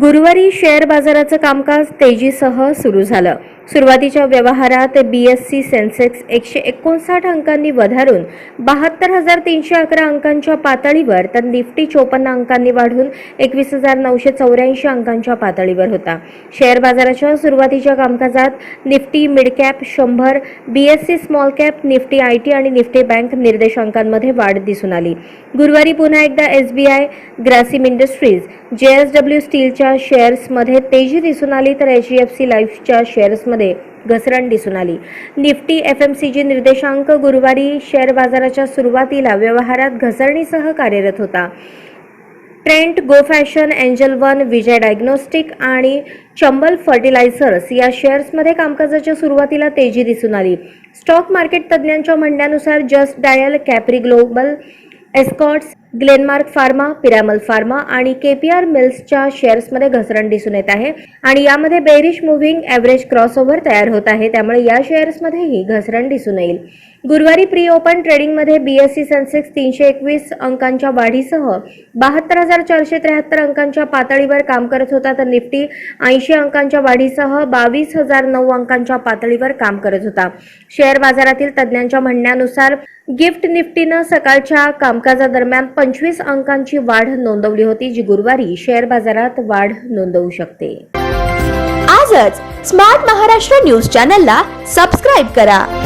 गुरुवारी शेअर बाजाराचं कामकाज तेजीसह सुरू झालं. सुरुवातीच्या व्यवहारात बी एस सी सेन्सेक्स एकशे एकोणसाठ अंकांनी वधारून बहात्तर हजार तीनशे अकरा अंकांच्या पातळीवर तर निफ्टी चोपन्न अंकांनी वाढून एकवीस हजार नऊशे चौऱ्याऐंशी अंकांच्या पातळीवर होता. शेअर बाजाराच्या सुरुवातीच्या कामकाजात निफ्टी मिड कॅप शंभर B S C small cap Nifty I T आणि निफ्टी बँक निर्देशांकांमध्ये वाढ दिसून आली. गुरुवारी पुन्हा एकदा S B I Grasim industries J S W स्टीलच्या शेअर्समध्ये तेजी दिसून आली तर एच डी एफ सी लाईफच्या शेअर्समध्ये घसरण दिसून आली. Nifty F M C G निर्देशांक गुरुवारी शेअर बाजाराच्या सुरुवातीला व्यवहारात घसरणीसह कार्यरत होता. Trent Go Fashion Angel One Vijay diagnostic आणि चंबल फर्टिलायझर्स या शेअर्समध्ये कामकाजाच्या सुरुवातीला तेजी दिसून आली. स्टॉक मार्केट तज्ज्ञांच्या म्हणण्यानुसार Just Dial Capri Global Escorts Glenmark Pharma Piramal Pharma आणि केपीआर मिल्सच्या शेअर्समध्ये घसरण दिसून येत आहे. आणि यामध्ये बेरिश मुव्हिंग ॲव्हरेज क्रॉसओव्हर तयार होत आहे. त्यामुळे या शेअर्समध्येही घसरण दिसून येईल. गुरुवारी प्री ओपन ट्रेडिंगमध्ये बीएससी सेन्सेक्स तीनशे एकवीस अंकांच्या वाढीसह बहात्तर हजार चारशे त्र्याहत्तर अंकांच्या पातळीवर काम करत होता. तर निफ्टी ऐंशी अंकांच्या वाढीसह बावीस हजार नऊ अंकांच्या पातळीवर काम करत होता. शेअर बाजारातील तज्ज्ञांच्या म्हणण्यानुसार गिफ्ट निफ्टीनं सकाळच्या कामकाजादरम्यान पंचवीस अंकांची वाढ नोंदवली होती जी गुरुवारी शेअर बाजारात वाढ नोंदवू शकते. आजच स्मार्ट महाराष्ट्र न्यूज चॅनलला सबस्क्राईब करा.